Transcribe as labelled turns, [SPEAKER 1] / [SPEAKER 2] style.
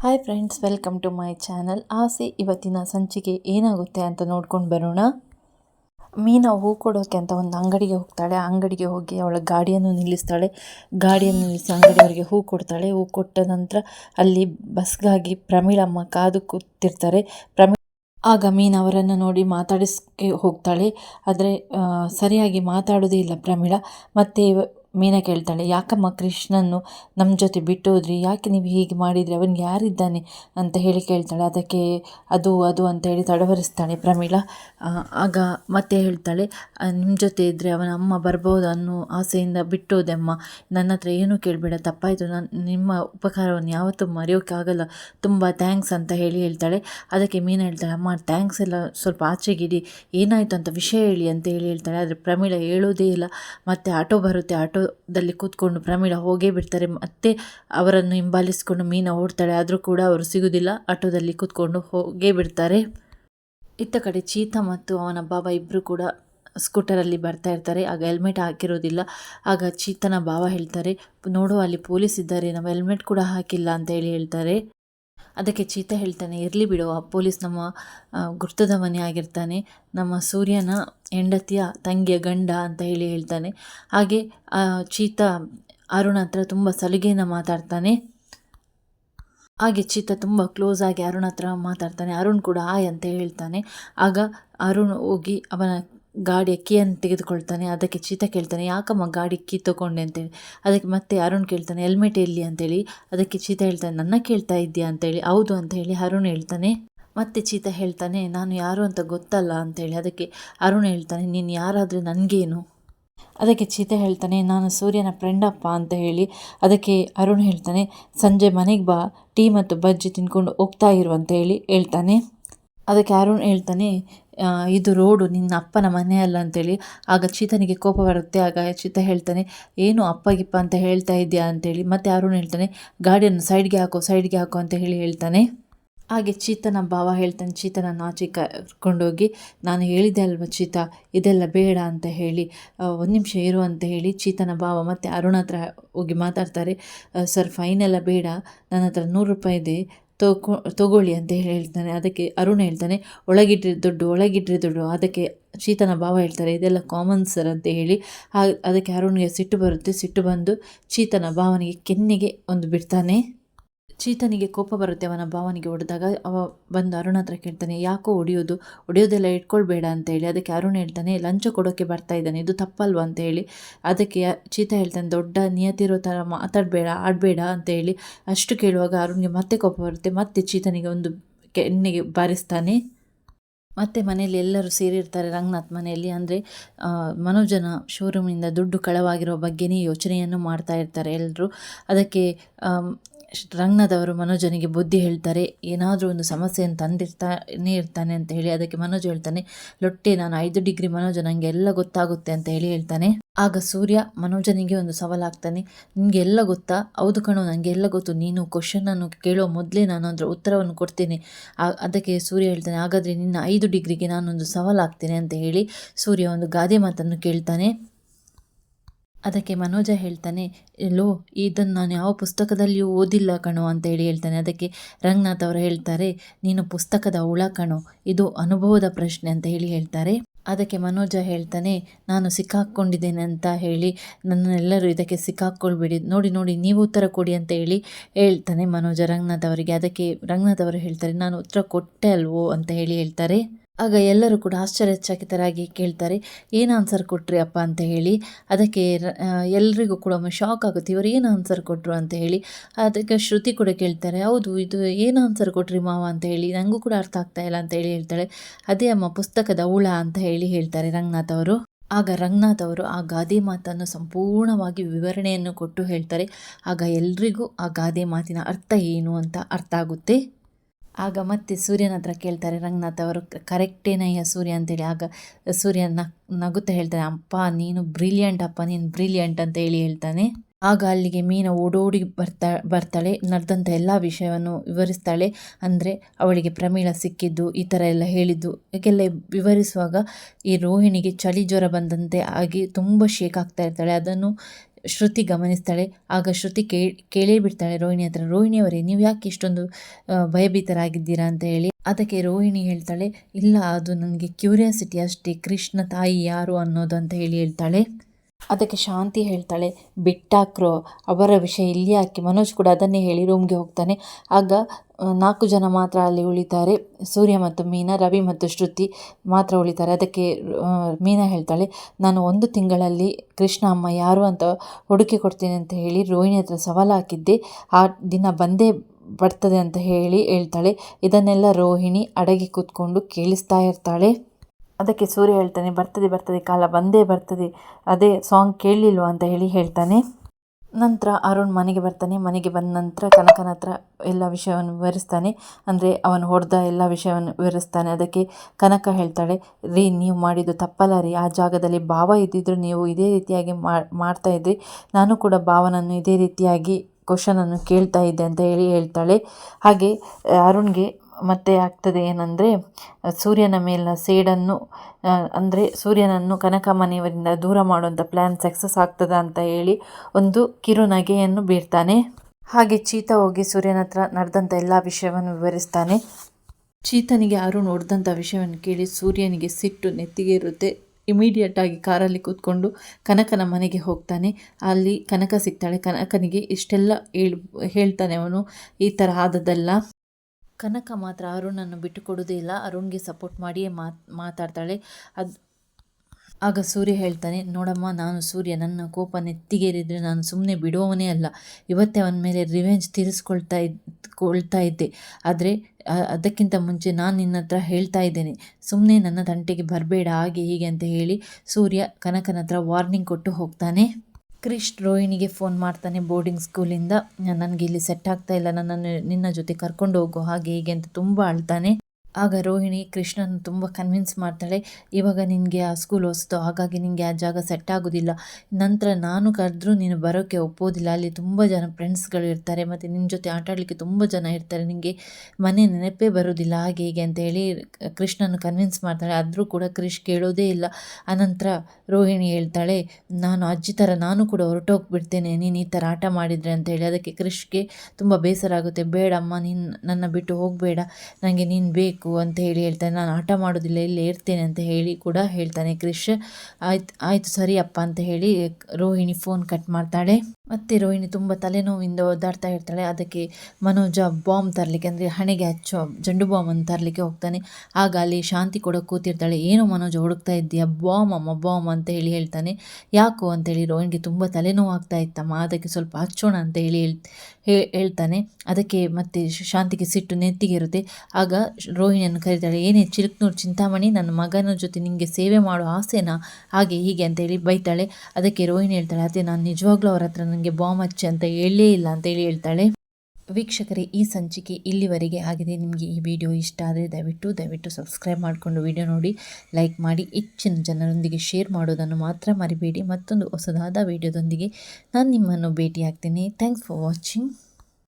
[SPEAKER 1] Hi friends welcome to my channel ಆಸೆ ಇವತ್ತಿನ ಸಂಚಿಕೆ ಏನಾಗುತ್ತೆ ಅಂತ ನೋಡ್ಕೊಂಡು ಬರೋಣ. ಮೀನಾ ಹೂ ಕೊಡೋಕೆ ಅಂತ ಒಂದು ಅಂಗಡಿಗೆ ಹೋಗ್ತಾಳೆ. ಅಂಗಡಿಗೆ ಹೋಗಿ ಅವಳ ಗಾಡಿಯನ್ನು ನಿಲ್ಲಿಸ್ತಾಳೆ. ಗಾಡಿಯನ್ನು ನಿಲ್ಲಿಸಿ ಅಂಗಡಿಯವರಿಗೆ ಹೂ ಕೊಡ್ತಾಳೆ. ಹೂ ಕೊಟ್ಟ ನಂತರ ಅಲ್ಲಿ ಬಸ್ಗಾಗಿ ಪ್ರಮೀಳಮ್ಮ ಕಾದು ಕೂತಿರ್ತಾರೆ. ಪ್ರಮಿ ಆಗ ಮೀನ ಅವರನ್ನು ನೋಡಿ ಮಾತಾಡಿಸ್ಕೆ ಹೋಗ್ತಾಳೆ. ಆದರೆ ಸರಿಯಾಗಿ ಮಾತಾಡೋದೇ ಇಲ್ಲ ಪ್ರಮೀಳ. ಮತ್ತು ಮೀನಾ ಕೇಳ್ತಾಳೆ, ಯಾಕಮ್ಮ ಕೃಷ್ಣನ್ನು ನಮ್ಮ ಜೊತೆ ಬಿಟ್ಟು ಹೋದ್ರಿ ಯಾಕೆ ನೀವು ಹೀಗೆ ಮಾಡಿದ್ರಿ? ಅವನಿಗೆ ಯಾರಿದ್ದಾನೆ? ಅಂತ ಹೇಳಿ ಕೇಳ್ತಾಳೆ. ಅದಕ್ಕೆ ಅದು ಅದು ಅಂತ ಹೇಳಿ ತಡವರಿಸ್ತಾಳೆ ಪ್ರಮೀಳಾ. ಆಗ ಮತ್ತೆ ಹೇಳ್ತಾಳೆ ನಿಮ್ಮ ಜೊತೆ ಇದ್ದರೆ ಅವನ ಅಮ್ಮ ಬರ್ಬೋದು ಅನ್ನೋ ಆಸೆಯಿಂದ ಬಿಟ್ಟೋದೆಮ್ಮ. ನನ್ನ ಹತ್ರ ಏನೂ ಕೇಳಬೇಡ, ತಪ್ಪಾಯಿತು. ನಾನು, ನಿಮ್ಮ ಉಪಕಾರವನ್ನು ಯಾವತ್ತೂ ಮರೆಯೋಕ್ಕಾಗಲ್ಲ. ತುಂಬ ಥ್ಯಾಂಕ್ಸ್ ಅಂತ ಹೇಳಿ ಹೇಳ್ತಾಳೆ. ಅದಕ್ಕೆ ಮೀನು ಹೇಳ್ತಾಳೆ, ಅಮ್ಮ, ಥ್ಯಾಂಕ್ಸ್ ಎಲ್ಲ ಸ್ವಲ್ಪ ಆಚೆಗಿಡಿ. ಏನಾಯಿತು ಅಂತ ವಿಷಯ ಹೇಳಿ ಅಂತ ಹೇಳಿ ಹೇಳ್ತಾಳೆ. ಆದರೆ ಪ್ರಮೀಳಾ ಹೇಳೋದೇ ಇಲ್ಲ. ಮತ್ತೆ ಆಟೋ ಬರುತ್ತೆ ಆಟೋದಲ್ಲಿ ಕೂತ್ಕೊಂಡು ಪ್ರಮೀಳ ಹೋಗೇ ಬಿಡ್ತಾರೆ. ಮತ್ತೆ ಅವರನ್ನು ಹಿಂಬಾಲಿಸಿಕೊಂಡು ಮೀನ ಓಡ್ತಾಳೆ. ಆದರೂ ಕೂಡ ಅವರು ಸಿಗುವುದಿಲ್ಲ ಆಟೋದಲ್ಲಿ ಕೂತ್ಕೊಂಡು ಹೋಗೇ ಬಿಡ್ತಾರೆ. ಇತ್ತ ಕಡೆ ಚೀತಾ ಮತ್ತು ಅವನ ಬಾಬಾ ಇಬ್ಬರು ಕೂಡ ಸ್ಕೂಟರಲ್ಲಿ ಬರ್ತಾ ಇರ್ತಾರೆ. ಆಗ ಹೆಲ್ಮೆಟ್ ಹಾಕಿರೋದಿಲ್ಲ. ಆಗ ಚೀತನ ಬಾವ ಹೇಳ್ತಾರೆ, ನೋಡು, ಅಲ್ಲಿ ಪೊಲೀಸ್ ಇದ್ದಾರೆ. ನಾವು ಹೆಲ್ಮೆಟ್ ಕೂಡ ಹಾಕಿಲ್ಲ ಅಂತ ಹೇಳಿ ಹೇಳ್ತಾರೆ. ಅದಕ್ಕೆ ಚೀತಾ ಹೇಳ್ತಾನೆ, ಇರಲಿ ಬಿಡು, ಆ ಪೊಲೀಸ್ ನಮ್ಮ ಗುರ್ತದ ಮನೆ ಆಗಿರ್ತಾನೆ. ನಮ್ಮ ಸೂರ್ಯನ ಹೆಂಡತಿಯ ತಂಗಿಯ ಗಂಡ ಅಂತ ಹೇಳಿ ಹೇಳ್ತಾನೆ. ಹಾಗೆ ಚೀತಾ ಅರುಣ್ ಹತ್ರ ತುಂಬ ಸಲಿಗೆಯನ್ನು ಮಾತಾಡ್ತಾನೆ. ಹಾಗೆ ಚೀತಾ ತುಂಬ ಕ್ಲೋಸ್ ಆಗಿ ಅರುಣ್ ಹತ್ರ ಮಾತಾಡ್ತಾನೆ. ಅರುಣ್ ಕೂಡ ಆಯ್ ಅಂತ ಹೇಳ್ತಾನೆ. ಆಗ ಅರುಣ್ ಹೋಗಿ ಅವನ ಗಾಡಿಯ ಅಕ್ಕಿಯನ್ನು ತೆಗೆದುಕೊಳ್ತಾನೆ, ಅದಕ್ಕೆ ಚೀತಾ ಕೇಳ್ತಾನೆ, ಯಾಕಮ್ಮ ಗಾಡಿ ಅಕ್ಕಿ ತಗೊಂಡೆ ಅಂತೇಳಿ. ಅದಕ್ಕೆ ಮತ್ತೆ ಅರುಣ್ ಕೇಳ್ತಾನೆ, ಹೆಲ್ಮೆಟ್ ಎಲ್ಲಿ? ಅಂತೇಳಿ. ಅದಕ್ಕೆ ಚೀತಾ ಹೇಳ್ತಾನೆ, ನನ್ನ ಕೇಳ್ತಾ ಇದ್ದೀಯಾ? ಅಂತೇಳಿ. ಹೌದು ಅಂತ ಹೇಳಿ ಅರುಣ್ ಹೇಳ್ತಾನೆ. ಮತ್ತೆ ಚೀತಾ ಹೇಳ್ತಾನೆ, ನಾನು ಯಾರು ಅಂತ ಗೊತ್ತಲ್ಲ ಅಂತೇಳಿ. ಅದಕ್ಕೆ ಅರುಣ್ ಹೇಳ್ತಾನೆ, ನೀನು ಯಾರಾದರೆ ನನಗೇನು? ಅದಕ್ಕೆ ಚೀತೆ ಹೇಳ್ತಾನೆ, ನಾನು ಸೂರ್ಯನ ಫ್ರೆಂಡಪ್ಪ ಅಂತ ಹೇಳಿ. ಅದಕ್ಕೆ ಅರುಣ್ ಹೇಳ್ತಾನೆ, ಸಂಜೆ ಮನೆಗೆ ಬಾ, ಟೀ ಮತ್ತು ಬಜ್ಜಿ ತಿನ್ಕೊಂಡು ಹೋಗ್ತಾ ಇರು ಅಂತ ಹೇಳಿ ಹೇಳ್ತಾನೆ. ಅದಕ್ಕೆ ಅರುಣ್ ಹೇಳ್ತಾನೆ ಇದು ರೋಡು, ನಿನ್ನ ಅಪ್ಪನ ಮನೆ ಅಲ್ಲ ಅಂತೇಳಿ. ಆಗ ಚೀತನಿಗೆ ಕೋಪ ಬರುತ್ತೆ. ಆಗ ಚೀತ ಹೇಳ್ತಾನೆ, ಏನು ಅಪ್ಪ ಗಿಪ್ಪ ಅಂತ ಹೇಳ್ತಾ ಇದೆಯಾ? ಅಂತೇಳಿ. ಮತ್ತೆ ಅರುಣ್ ಹೇಳ್ತಾನೆ, ಗಾಡಿಯನ್ನು ಸೈಡ್ಗೆ ಹಾಕೋ ಸೈಡ್ಗೆ ಹಾಕೋ ಅಂತ ಹೇಳಿ ಹೇಳ್ತಾನೆ. ಹಾಗೆ ಚೀತನ ಭಾವ ಹೇಳ್ತಾನೆ, ಚೀತನ ನಾಚಿ ಕರ್ಕೊಂಡೋಗಿ ನಾನು ಹೇಳಿದೆ ಅಲ್ವ ಚೀತ, ಇದೆಲ್ಲ ಬೇಡ ಅಂತ ಹೇಳಿ. ಒಂದು ನಿಮಿಷ ಇರು ಅಂತ ಹೇಳಿ ಚೀತನ ಭಾವ ಮತ್ತು ಅರುಣ್ ಹತ್ರ ಹೋಗಿ ಮಾತಾಡ್ತಾರೆ ಸರ್ ಫೈನೆಲ್ಲ ಬೇಡ, ನನ್ನ ಹತ್ರ ನೂರು ರೂಪಾಯಿ ಇದೆ ತಗೊ ತಗೊಳ್ಳಿ ಅಂತ ಹೇಳಿ ಹೇಳ್ತಾನೆ. ಅದಕ್ಕೆ ಅರುಣ್ ಹೇಳ್ತಾನೆ ಒಳಗಿಟ್ಟರೆ ದುಡ್ಡು ಒಳಗಿಟ್ಟರೆ ದುಡ್ಡು. ಅದಕ್ಕೆ ಚೀತನ ಭಾವ ಹೇಳ್ತಾರೆ, ಇದೆಲ್ಲ ಕಾಮನ್ ಸರ್ ಅಂತ ಹೇಳಿ. ಅದಕ್ಕೆ ಅರುಣ್ಗೆ ಸಿಟ್ಟು ಬರುತ್ತೆ. ಸಿಟ್ಟು ಬಂದು ಚೀತನ ಭಾವನಿಗೆ ಕೆನ್ನೆಗೆ ಒಂದು ಬಿಡ್ತಾನೆ. ಚೀತನಿಗೆ ಕೋಪ ಬರುತ್ತೆ, ಅವನ ಭಾವನಿಗೆ ಹೊಡೆದಾಗ ಅವ ಬಂದು ಅರುಣ ಹತ್ರ ಕೇಳ್ತಾನೆ, ಯಾಕೋ ಹೊಡೆಯೋದು? ಹೊಡೆಯೋದೆಲ್ಲ ಇಟ್ಕೊಳ್ಬೇಡ ಅಂತ ಹೇಳಿ, ಅದಕ್ಕೆ ಅರುಣ್ ಹೇಳ್ತಾನೆ, ಲಂಚ ಕೊಡೋಕ್ಕೆ ಬರ್ತಾ ಇದ್ದಾನೆ, ಇದು ತಪ್ಪಲ್ವಾ? ಅಂತ ಹೇಳಿ. ಅದಕ್ಕೆ ಚೀತ ಹೇಳ್ತಾನೆ, ದೊಡ್ಡ ನಿಯತಿರೋ ಥರ ಮಾತಾಡಬೇಡ, ಆಡಬೇಡ ಅಂತ ಹೇಳಿ. ಅಷ್ಟು ಕೇಳುವಾಗ ಅರುಣ್ಗೆ ಮತ್ತೆ ಕೋಪ ಬರುತ್ತೆ, ಮತ್ತೆ ಚೀತನಿಗೆ ಒಂದು ಕೆನ್ನೆಗೆ ಬಾರಿಸ್ತಾನೆ. ಮತ್ತೆ ಮನೆಯಲ್ಲಿ ಎಲ್ಲರೂ ಸೇರಿರ್ತಾರೆ ರಂಗನಾಥ್ ಮನೆಯಲ್ಲಿ, ಅಂದರೆ ಮನೋಜನ ಶೋರೂಮಿಂದ ದುಡ್ಡು ಕಳವಾಗಿರೋ ಬಗ್ಗೆನೇ ಯೋಚನೆಯನ್ನು ಮಾಡ್ತಾ ಇರ್ತಾರೆ ಎಲ್ಲರೂ ಅದಕ್ಕೆ ಆಮ್, ಶ್- ರಂಗನಾಥ್ ಅವರು ಮನೋಜನಿಗೆ ಬುದ್ಧಿ ಹೇಳ್ತಾರೆ ಏನಾದರೂ ಒಂದು ಸಮಸ್ಯೆಯನ್ನು ತಂದಿರ್ತಾನೇ ಇರ್ತಾನೆ ಅಂತ ಹೇಳಿ ಅದಕ್ಕೆ ಮನೋಜ್ ಹೇಳ್ತಾನೆ ಲೊಟ್ಟೆ ನಾನು ಐದು ಡಿಗ್ರಿ ಮನೋಜ ನನಗೆ ಎಲ್ಲ ಗೊತ್ತಾಗುತ್ತೆ ಅಂತ ಹೇಳಿ ಹೇಳ್ತಾನೆ. ಆಗ ಸೂರ್ಯ ಮನೋಜನಿಗೆ ಒಂದು ಸವಾಲಾಗ್ತಾನೆ ನಿಮಗೆ ಎಲ್ಲ ಗೊತ್ತಾ? ಹೌದು ಕಣೋ ನನಗೆ ಎಲ್ಲ ಗೊತ್ತು. ನೀನು ಕ್ವಶನನ್ನು ಕೇಳೋ ಮೊದಲೇ ನಾನು ಅದರ ಉತ್ತರವನ್ನು ಕೊಡ್ತೀನಿ. ಅದಕ್ಕೆ ಸೂರ್ಯ ಹೇಳ್ತಾನೆ ಹಾಗಾದರೆ ನಿನ್ನ ಐದು ಡಿಗ್ರಿಗೆ ನಾನೊಂದು ಸವಾಲಾಗ್ತೇನೆ ಅಂತ ಹೇಳಿ ಸೂರ್ಯ ಒಂದು ಗಾದೆ ಮಾತನ್ನು ಕೇಳ್ತಾನೆ. ಅದಕ್ಕೆ ಮನೋಜ ಹೇಳ್ತಾನೆ, ಲೋ, ಇದನ್ನು ನಾನು ಯಾವ ಪುಸ್ತಕದಲ್ಲಿಯೂ ಓದಿಲ್ಲ ಕಣೋ ಅಂತ ಹೇಳಿ ಹೇಳ್ತಾನೆ. ಅದಕ್ಕೆ ರಂಗನಾಥ್ ಅವರು ಹೇಳ್ತಾರೆ, ನೀನು ಪುಸ್ತಕದ ಉಳ ಕಣೋ, ಇದು ಅನುಭವದ ಪ್ರಶ್ನೆ ಅಂತ ಹೇಳಿ ಹೇಳ್ತಾರೆ. ಅದಕ್ಕೆ ಮನೋಜ ಹೇಳ್ತಾನೆ, ನಾನು ಸಿಕ್ಕಾಕ್ಕೊಂಡಿದ್ದೇನೆ ಅಂತ ಹೇಳಿ ನನ್ನೆಲ್ಲರೂ ಇದಕ್ಕೆ ಸಿಕ್ಕಾಕ್ಕೊಳ್ಬೇಡಿ, ನೋಡಿ ನೋಡಿ, ನೀವು ಉತ್ತರ ಕೊಡಿ ಅಂತ ಹೇಳಿ ಹೇಳ್ತಾನೆ ಮನೋಜ ರಂಗನಾಥ್ ಅವರಿಗೆ. ಅದಕ್ಕೆ ರಂಗನಾಥ್ ಅವರು ಹೇಳ್ತಾರೆ, ನಾನು ಉತ್ತರ ಕೊಟ್ಟೆ ಅಲ್ವೋ ಅಂತ ಹೇಳಿ ಹೇಳ್ತಾರೆ. ಆಗ ಎಲ್ಲರೂ ಕೂಡ ಆಶ್ಚರ್ಯಚಕಿತರಾಗಿ ಕೇಳ್ತಾರೆ, ಏನು ಆನ್ಸರ್ ಕೊಟ್ರಿ ಅಪ್ಪ ಅಂತ ಹೇಳಿ? ಅದಕ್ಕೆ ಎಲ್ರಿಗೂ ಕೂಡ ಒಮ್ಮೆ ಶಾಕ್ ಆಗುತ್ತೆ, ಇವರು ಏನು ಆನ್ಸರ್ ಕೊಟ್ಟರು ಅಂತ ಹೇಳಿ. ಅದಕ್ಕೆ ಶ್ರುತಿ ಕೂಡ ಕೇಳ್ತಾರೆ, ಹೌದು, ಇದು ಏನು ಆನ್ಸರ್ ಕೊಟ್ರಿ ಮಾವ? ಅಂತ ಹೇಳಿ. ನನಗೂ ಕೂಡ ಅರ್ಥ ಆಗ್ತಾ ಇಲ್ಲ ಅಂತ ಹೇಳಿ ಹೇಳ್ತಾಳೆ. ಅದೇ ಅಮ್ಮ, ಪುಸ್ತಕದ ಹುಳ ಅಂತ ಹೇಳಿ ಹೇಳ್ತಾರೆ ರಂಗನಾಥ್ ಅವರು. ಆಗ ರಂಗನಾಥ್ ಅವರು ಆ ಗಾದೆ ಮಾತನ್ನು ಸಂಪೂರ್ಣವಾಗಿ ವಿವರಣೆಯನ್ನು ಕೊಟ್ಟು ಹೇಳ್ತಾರೆ. ಆಗ ಎಲ್ರಿಗೂ ಆ ಗಾದೆ ಮಾತಿನ ಅರ್ಥ ಏನು ಅಂತ ಅರ್ಥ ಆಗುತ್ತೆ. ಆಗ ಮತ್ತೆ ಸೂರ್ಯನ ಹತ್ರ ಕೇಳ್ತಾರೆ, ರಂಗನಾಥ್ ಅವರು ಕರೆಕ್ಟೇನಯ್ಯ ಸೂರ್ಯ? ಅಂತೇಳಿ. ಆಗ ಸೂರ್ಯ ನಗ್, ನಗುತ್ತಾ ಹೇಳ್ತಾನೆ, ಅಪ್ಪ, ನೀನು ಬ್ರಿಲಿಯಂಟ್ ಅಪ್ಪ, ನೀನು ಬ್ರಿಲಿಯಂಟ್ ಅಂತ ಹೇಳಿ ಹೇಳ್ತಾನೆ. ಆಗ ಅಲ್ಲಿಗೆ ಮೀನ ಓಡೋಡಿ ಬರ್ತಾ, ಬರ್ತಾಳೆ. ನಡೆದಂಥ ಎಲ್ಲ ವಿಷಯವನ್ನು ವಿವರಿಸ್ತಾಳೆ. ಅಂದರೆ ಅವಳಿಗೆ ಪ್ರಮೀಳ ಸಿಕ್ಕಿದ್ದು, ಈ ಥರ ಎಲ್ಲ ಹೇಳಿದ್ದು ಹೀಗೆಲ್ಲ ವಿವರಿಸುವಾಗ ಈ ರೋಹಿಣಿಗೆ ಚಳಿ ಜ್ವರ ಬಂದಂತೆ ಆಗಿ ತುಂಬ ಶೇಕ್ ಆಗ್ತಾ ಇರ್ತಾಳೆ. ಅದನ್ನು ಶ್ರುತಿ ಗಮನಿಸ್ತಾಳೆ. ಆಗ ಶ್ರುತಿ ಕೇಳೇ ಬಿಡ್ತಾಳೆ ರೋಹಿಣಿ ಹತ್ರ. ರೋಹಿಣಿಯವರೇ, ನೀವು ಯಾಕೆ ಇಷ್ಟೊಂದು ಭಯಭೀತರಾಗಿದ್ದೀರಾ ಅಂತ ಹೇಳಿ. ಅದಕ್ಕೆ ರೋಹಿಣಿ ಹೇಳ್ತಾಳೆ, ಇಲ್ಲ, ಅದು ನನಗೆ ಕ್ಯೂರಿಯಾಸಿಟಿ ಅಷ್ಟೇ. ಕೃಷ್ಣ ತಾಯಿ ಯಾರು ಅನ್ನೋದು ಅಂತ ಹೇಳಿ ಹೇಳ್ತಾಳೆ. ಅದಕ್ಕೆ ಶಾಂತಿ ಹೇಳ್ತಾಳೆ, ಬಿಟ್ಟಾಕ್ರೋ, ಅವರ ವಿಷಯ ಇಲ್ಲಿ ಹಾಕಿ. ಮನೋಜ್ ಕೂಡ ಅದನ್ನೇ ಹೇಳಿ ರೂಮ್ಗೆ ಹೋಗ್ತಾನೆ. ಆಗ ನಾಲ್ಕು ಜನ ಮಾತ್ರ ಅಲ್ಲಿ ಉಳಿತಾರೆ. ಸೂರ್ಯ ಮತ್ತು ಮೀನಾ, ರವಿ ಮತ್ತು ಶ್ರುತಿ ಮಾತ್ರ ಉಳಿತಾರೆ. ಅದಕ್ಕೆ ಮೀನಾ ಹೇಳ್ತಾಳೆ, ನಾನು ಒಂದು ತಿಂಗಳಲ್ಲಿ ಕೃಷ್ಣ ಅಮ್ಮ ಯಾರು ಅಂತ ಹುಡುಕಿ ಕೊಡ್ತೀನಿ ಅಂತ ಹೇಳಿ ರೋಹಿಣಿ ಹತ್ರ ಸವಾಲು ಹಾಕಿದ್ದೆ. ಆ ದಿನ ಬಂದೇ ಬರ್ತದೆ ಅಂತ ಹೇಳಿ ಹೇಳ್ತಾಳೆ. ಇದನ್ನೆಲ್ಲ ರೋಹಿಣಿ ಅಡಗಿ ಕೂತ್ಕೊಂಡು ಕೇಳಿಸ್ತಾ ಇರ್ತಾಳೆ. ಅದಕ್ಕೆ ಸೂರ್ಯ ಹೇಳ್ತಾನೆ, ಬರ್ತದೆ ಬರ್ತದೆ, ಕಾಲ ಬಂದೇ ಬರ್ತದೆ, ಅದೇ ಸಾಂಗ್ ಕೇಳಲಿಲ್ವ ಅಂತ ಹೇಳಿ ಹೇಳ್ತಾನೆ. ನಂತರ ಅರುಣ್ ಮನೆಗೆ ಬರ್ತಾನೆ, ಮನೆಗೆ ಬಂದ ನಂತರ ಕನಕನ ಹತ್ರ ಎಲ್ಲ ವಿಷಯವನ್ನು ವಿವರಿಸ್ತಾನೆ. ಅಂದರೆ ಅವನು ಹೊಡೆದ ಎಲ್ಲ ವಿಷಯವನ್ನು ವಿವರಿಸ್ತಾನೆ. ಅದಕ್ಕೆ ಕನಕ ಹೇಳ್ತಾಳೆ, ರೀ, ನೀವು ಮಾಡಿದ್ದು ತಪ್ಪಲ್ಲ ರೀ. ಆ ಜಾಗದಲ್ಲಿ ಭಾವ ಇದ್ದಿದ್ರು ನೀವು ಇದೇ ರೀತಿಯಾಗಿ ಮಾಡ್ತಾ ಇದ್ರಿ. ನಾನು ಕೂಡ ಭಾವನನ್ನು ಇದೇ ರೀತಿಯಾಗಿ ಕ್ವಶನನ್ನು ಕೇಳ್ತಾ ಇದ್ದೆ ಅಂತ ಹೇಳಿ ಹೇಳ್ತಾಳೆ. ಹಾಗೆ ಅರುಣ್ಗೆ ಮತ್ತೆ ಆಗ್ತದೆ ಏನಂದರೆ, ಸೂರ್ಯನ ಮೇಲಿನ ಸೇಡನ್ನು ಅಂದರೆ ಸೂರ್ಯನನ್ನು ಕನಕ ಮನೆಯವರಿಂದ ದೂರ ಮಾಡುವಂಥ ಪ್ಲ್ಯಾನ್ ಸಕ್ಸಸ್ ಆಗ್ತದೆ ಅಂತ ಹೇಳಿ ಒಂದು ಕಿರು ನಗೆಯನ್ನು ಬೀರ್ತಾನೆ. ಹಾಗೆ ಚೀತ ಹೋಗಿ ಸೂರ್ಯನ ಹತ್ರ ನಡೆದಂಥ ಎಲ್ಲ ವಿಷಯವನ್ನು ವಿವರಿಸ್ತಾನೆ. ಚೀತನಿಗೆ ಅರುಣ್ ಹೊಡೆದಂಥ ವಿಷಯವನ್ನು ಕೇಳಿ ಸೂರ್ಯನಿಗೆ ಸಿಟ್ಟು ನೆತ್ತಿಗೆ ಇರುತ್ತೆ. ಇಮಿಡಿಯೇಟಾಗಿ ಕಾರಲ್ಲಿ ಕೂತ್ಕೊಂಡು ಕನಕನ ಮನೆಗೆ ಹೋಗ್ತಾನೆ. ಅಲ್ಲಿ ಕನಕ ಸಿಗ್ತಾಳೆ. ಕನಕನಿಗೆ ಇಷ್ಟೆಲ್ಲ ಹೇಳ್, ಹೇಳ್ತಾನೆ ಅವನು, ಈ ಥರ ಆದದ್ದೆಲ್ಲ ಕನಕ ಮಾತ್ರ ಅರುಣನ್ನು ಬಿಟ್ಟು ಕೊಡೋದೇ ಇಲ್ಲ. ಅರುಣ್ಗೆ ಸಪೋರ್ಟ್ ಮಾಡಿಯೇ ಮಾತ್, ಮಾತಾಡ್ತಾಳೆ. ಅದು, ಆಗ ಸೂರ್ಯ ಹೇಳ್ತಾನೆ, ನೋಡಮ್ಮ, ನಾನು ಸೂರ್ಯ, ನನ್ನ ಕೋಪ ನೆತ್ತಿಗೇರಿದರೆ ನಾನು ಸುಮ್ಮನೆ ಬಿಡುವವನೇ ಅಲ್ಲ. ಇವತ್ತೇ ಅವನ ಮೇಲೆ ರಿವೆಂಜ್ ತೀರಿಸ್ಕೊಳ್ತಾ ಇದ್ಕೊಳ್ತಾ ಇದ್ದೆ. ಆದರೆ ಅದಕ್ಕಿಂತ ಮುಂಚೆ ನಾನು ನಿನ್ನ ಹತ್ರ ಹೇಳ್ತಾ ಇದ್ದೇನೆ. ಸುಮ್ಮನೆ ನನ್ನ ತಂಟೆಗೆ ಬರಬೇಡ, ಹಾಗೆ ಹೀಗೆ ಅಂತ ಹೇಳಿ ಸೂರ್ಯ ಕನಕನ ಹತ್ರ ವಾರ್ನಿಂಗ್ ಕೊಟ್ಟು ಹೋಗ್ತಾನೆ. ಕ್ರಿಶ್ ರೋಹಿಣಿಗೆ ಫೋನ್ ಮಾಡ್ತಾನೆ ಬೋರ್ಡಿಂಗ್ ಸ್ಕೂಲಿಂದ ನನಗೆ ಇಲ್ಲಿ ಸೆಟ್ ಆಗ್ತಾ ಇಲ್ಲ. ನನ್ನನ್ನು ನಿನ್ನ ಜೊತೆ ಕರ್ಕೊಂಡು ಹೋಗು. ಹಾಗೆ ಹೀಗೆ ಅಂತ ತುಂಬ ಅಳ್ತಾನೆ. ಆಗ ರೋಹಿಣಿ ಕೃಷ್ಣನ ತುಂಬ ಕನ್ವಿನ್ಸ್ ಮಾಡ್ತಾಳೆ, ಇವಾಗ ನಿನಗೆ ಆ ಸ್ಕೂಲ್ ಹೊಸ್ತು, ಹಾಗಾಗಿ ನಿನಗೆ ಆ ಜಾಗ ಸೆಟ್ ಆಗೋದಿಲ್ಲ. ನಂತರ ನಾನು ಕರೆದ್ರೂ ನೀನು ಬರೋಕ್ಕೆ ಒಪ್ಪೋದಿಲ್ಲ, ಅಲ್ಲಿ ತುಂಬ ಜನ ಫ್ರೆಂಡ್ಸ್ಗಳು ಇರ್ತಾರೆ, ಮತ್ತು ನಿನ್ನ ಜೊತೆ ಆಟ ಆಡಲಿಕ್ಕೆ ತುಂಬ ಜನ ಇರ್ತಾರೆ, ನಿನಗೆ ಮನೆ ನೆನಪೇ ಬರೋದಿಲ್ಲ, ಹಾಗೆ ಹೀಗೆ ಅಂತ ಹೇಳಿ ಕೃಷ್ಣನ ಕನ್ವಿನ್ಸ್ ಮಾಡ್ತಾಳೆ. ಆದರೂ ಕೂಡ ಕೃಷ್ ಕೇಳೋದೇ ಇಲ್ಲ. ಆನಂತರ ರೋಹಿಣಿ ಹೇಳ್ತಾಳೆ, ನಾನು ಅಜ್ಜಿ ಥರ ನಾನು ಕೂಡ ಹೊರಟೋಗ್ಬಿಡ್ತೇನೆ, ನೀನು ಈ ಥರ ಆಟ ಮಾಡಿದರೆ ಅಂತ ಹೇಳಿ. ಅದಕ್ಕೆ ಕೃಷ್ಗೆ ತುಂಬ ಬೇಸರ ಆಗುತ್ತೆ, ಬೇಡಮ್ಮ, ನೀನು ನನ್ನ ಬಿಟ್ಟು ಹೋಗಬೇಡ ನನಗೆ ನೀನು ಬೇಕು ಅಂತ ಹೇಳಿ ಹೇಳ್ತಾನೆ. ನಾನು ಆಟ ಮಾಡೋದಿಲ್ಲ, ಇಲ್ಲೇ ಇರ್ತೇನೆ ಅಂತ ಹೇಳಿ ಕೂಡ ಹೇಳ್ತಾನೆ. ಕ್ರಿಶ್ ಆಯ್ತು, ಆಯಿತು ಸರಿಯಪ್ಪ ಅಂತ ಹೇಳಿ ರೋಹಿಣಿ ಫೋನ್ ಕಟ್ ಮಾಡ್ತಾಳೆ. ಮತ್ತೆ ರೋಹಿಣಿ ತುಂಬ ತಲೆನೋವಿಂದ ಒದ್ದಾಡ್ತಾ ಇರ್ತಾಳೆ. ಅದಕ್ಕೆ ಮನೋಜ ಬಾಂಬ್ ತರಲಿಕ್ಕೆ, ಅಂದರೆ ಹಣೆಗೆ ಹಚ್ಚೋ ಜಂಡು ಬಾಂಬನ್ನು ತರಲಿಕ್ಕೆ ಹೋಗ್ತಾನೆ. ಆಗ ಅಲ್ಲಿ ಶಾಂತಿ ಕೂಡ ಕೂತಿರ್ತಾಳೆ. ಏನು ಮನೋಜ, ಹುಡುಕ್ತಾ ಇದ್ದೀಯಾ? ಬಾಂಬ್ ಅಮ್ಮ ಬಾಂಬ್ ಅಂತ ಹೇಳಿ ಹೇಳ್ತಾನೆ. ಯಾಕೋ? ಅಂತೇಳಿ ರೋಹಿಣಿಗೆ ತುಂಬ ತಲೆನೋವು ಆಗ್ತಾ ಇತ್ತಮ್ಮ. ಅದಕ್ಕೆ ಸ್ವಲ್ಪ ಹಚ್ಚೋಣ ಅಂತ ಹೇಳಿ ಹೇಳ್ತಾನೆ. ಅದಕ್ಕೆ ಮತ್ತೆ ಶಾಂತಿಗೆ ಸಿಟ್ಟು ನೆತ್ತಿಗೆ ಇರುತ್ತೆ. ಆಗ ರೋಹಿಣಿಯನ್ನು ಕರೀತಾಳೆ, ಏನೇ ಚಿರುಕ್ನೂರು ಚಿಂತಾಮಣಿ, ನನ್ನ ಮಗನ ಜೊತೆ ನಿಮಗೆ ಸೇವೆ ಮಾಡೋ ಆಸೆನಾ? ಹಾಗೆ ಹೀಗೆ ಅಂತ ಹೇಳಿ ಬೈತಾಳೆ. ಅದಕ್ಕೆ ರೋಹಿಣಿ ಹೇಳ್ತಾಳೆ, ಅದೇ, ನಾನು ನಿಜವಾಗ್ಲೂ ಅವ್ರ ಹತ್ರ ನನಗೆ ಬಾಂಬ್ ಹಚ್ಚಿ ಅಂತ ಹೇಳಲೇ ಇಲ್ಲ ಅಂತ ಹೇಳಿ ಹೇಳ್ತಾಳೆ. ವೀಕ್ಷಕರೇ, ಈ ಸಂಚಿಕೆ ಇಲ್ಲಿವರೆಗೆ ಆಗಿದೆ. ನಿಮಗೆ ಈ ವಿಡಿಯೋ ಇಷ್ಟ ಆದರೆ ದಯವಿಟ್ಟು ದಯವಿಟ್ಟು ಸಬ್ಸ್ಕ್ರೈಬ್ ಮಾಡಿಕೊಂಡು ವಿಡಿಯೋ ನೋಡಿ ಲೈಕ್ ಮಾಡಿ, ಹೆಚ್ಚಿನ ಜನರೊಂದಿಗೆ ಶೇರ್ ಮಾಡೋದನ್ನು ಮಾತ್ರ ಮರಿಬೇಡಿ. ಮತ್ತೊಂದು ಹೊಸದಾದ ವಿಡಿಯೋದೊಂದಿಗೆ ನಾನು ನಿಮ್ಮನ್ನು ಭೇಟಿ ಆಗ್ತೇನೆ ಥ್ಯಾಂಕ್ಸ್ ಫಾರ್ ವಾಚಿಂಗ್